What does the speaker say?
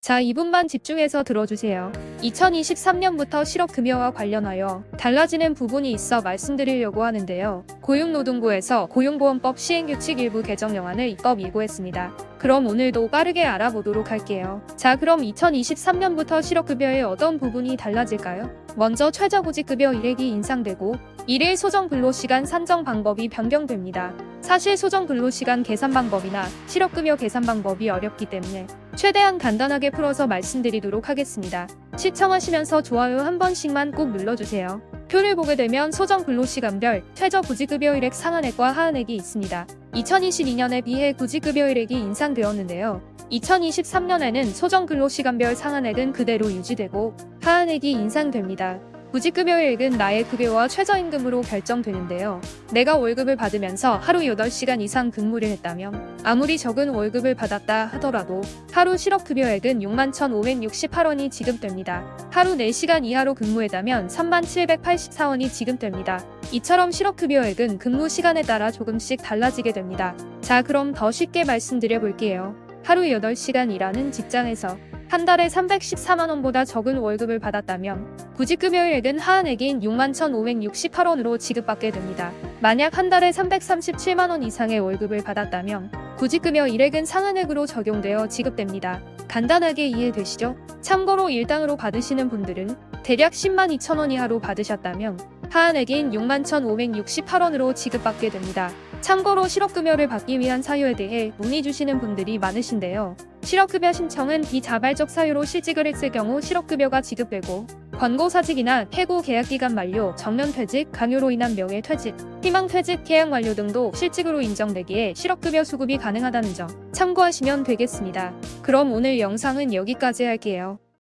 자, 2분만 집중해서 들어주세요. 2023년부터 실업급여와 관련하여 달라지는 부분이 있어 말씀드리려고 하는데요. 고용노동부에서 고용보험법 시행규칙 일부 개정령안을 입법 예고했습니다. 그럼 오늘도 빠르게 알아보도록 할게요. 자, 그럼 2023년부터 실업급여의 어떤 부분이 달라질까요? 먼저 최저구직급여 일액이 인상되고 일일 소정 근로시간 산정 방법이 변경됩니다. 사실 소정 근로시간 계산 방법이나 실업급여 계산 방법이 어렵기 때문에 최대한 간단하게 풀어서 말씀드리도록 하겠습니다. 시청하시면서 좋아요 한 번씩만 꼭 눌러주세요. 표를 보게 되면 소정 근로시간별 최저 구직급여일액 상한액과 하한액이 있습니다. 2022년에 비해 구직급여일액이 인상되었는데요. 2023년에는 소정 근로시간별 상한액은 그대로 유지되고 하한액이 인상됩니다. 구직급여일액은 나의 급여와 최저임금으로 결정되는데요. 내가 월급을 받으면서 하루 8시간 이상 근무를 했다면 아무리 적은 월급을 받았다 하더라도 하루 실업급여액은 61,568원이 지급됩니다. 하루 4시간 이하로 근무했다면 3784원이 지급됩니다. 이처럼 실업급여액은 근무 시간에 따라 조금씩 달라지게 됩니다. 자, 그럼 더 쉽게 말씀드려 볼게요. 하루 8시간 일하는 직장에서 한 달에 314만원보다 적은 월급을 받았다면 구직급여일액은 하한액인 61,568원으로 지급받게 됩니다. 만약 한 달에 337만원 이상의 월급을 받았다면 구직급여 일액은 상한액으로 적용되어 지급됩니다. 간단하게 이해되시죠? 참고로 일당으로 받으시는 분들은 대략 10만 2천 원 이하로 받으셨다면 하한액인 61,568원으로 지급받게 됩니다. 참고로 실업급여를 받기 위한 사유에 대해 문의 주시는 분들이 많으신데요. 실업급여 신청은 비자발적 사유로 실직을 했을 경우 실업급여가 지급되고 권고사직이나 해고 계약기간 만료, 정년퇴직, 강요로 인한 명예퇴직, 희망퇴직, 계약 완료 등도 실직으로 인정되기에 실업급여 수급이 가능하다는 점 참고하시면 되겠습니다. 그럼 오늘 영상은 여기까지 할게요.